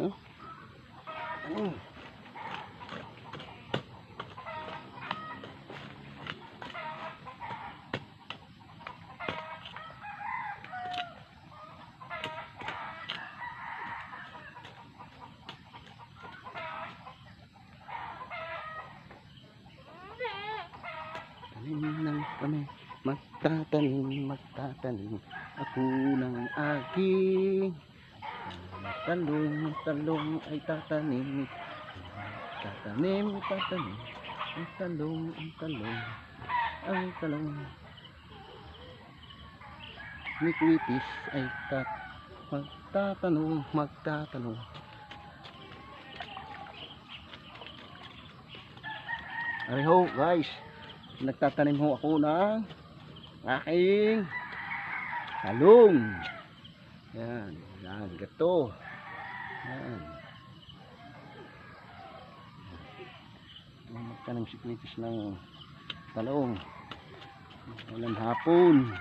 No? Ng kami, magtatanim, magtatanim, ako ng aking talong, talong ay tatanim, tatanim, tatanim, ang talong, ang talong, ang talong. Ni Quitis ay tat, magtatanong, magtatanong. Ariho guys, nagtatanim ho ako ng aking talong. Yan, yan, gato. Yan. Magtanim si Cletus ng talong. Walang hapon.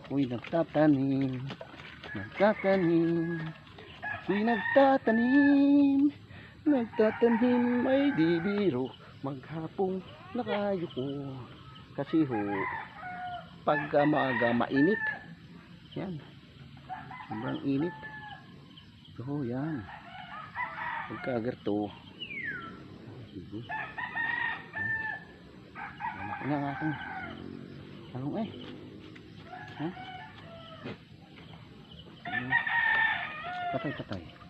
Ako'y nagtatanim. Nagtatanim. Ako'y nagtatanim. Nagtatanim ay di biro. Maghapong nakayuko. Kasi ho, pagka maaga mainit. Yan. Sobrang init. Ho, yan. Pagkagarto. Sige. Anak na nga akong talong eh. Ha? Patay, patay.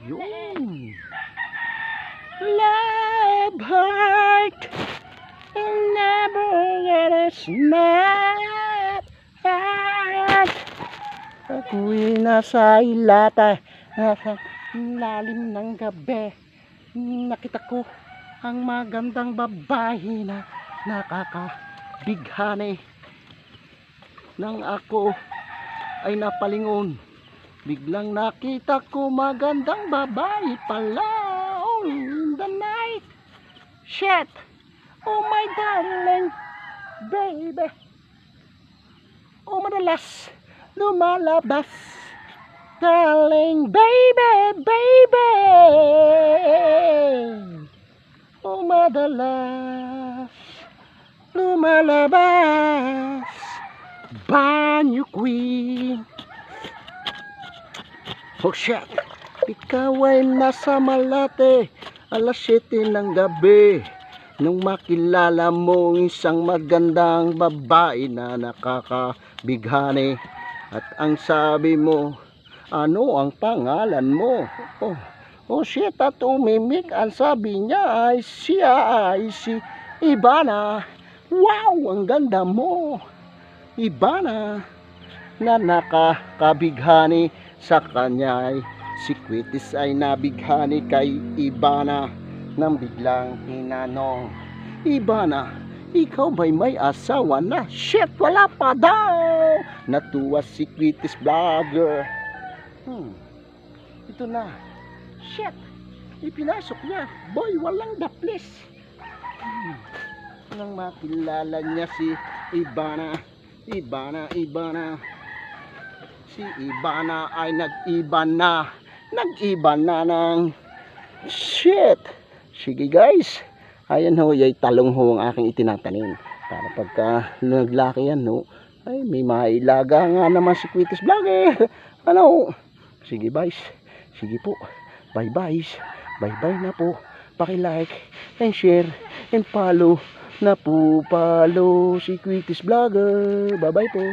Yun! Love heart and never a snap heart Ako'y nasa ilata nasa lalim ng gabi. Nakita ko ang magandang babae na nakakabighani nang ako ay napalingon Biglang nakita ko magandang babae pala oh, in the night. Shit! Oh my darling baby. Oh madalas lumalabas. Darling baby, baby. Oh madalas lumalabas. Banyo queen. Oh shit! Ikaw ay nasa Malate, alas 7 ng gabi. Nung makilala mo ang isang magandang babae na nakakabighani. At ang sabi mo, ano ang pangalan mo? Oh, oh shit, at umimik. Ang sabi niya ay siya ay si Ibana. Wow, ang ganda mo. Ibana na nakakabighani sa kanya ay si Quitis ay nabighani kay Ibana nang biglang tinanong Ibana, ikaw ba'y may asawa na? Shit, wala pa daw! Natuwa si Quitis Vlogger. Hmm, ito na. Shit, ipinasok niya. Boy, walang daplis. Hmm. Nang makilala niya si Ibana, Ibana, Ibana. Si Ibana ay nag-iba na. Nag-iba na ng shit. Sige guys. Ayan ho, yung talong ho ang aking itinatanim. Para pagka naglaki yan ho, ay may mailaga nga naman si Quitis Vlogger. Ano? Sige guys. Sige po. Bye bye. Bye bye na po. Paki-like and share and follow na po follow si Quitis Vlogger. Bye bye po.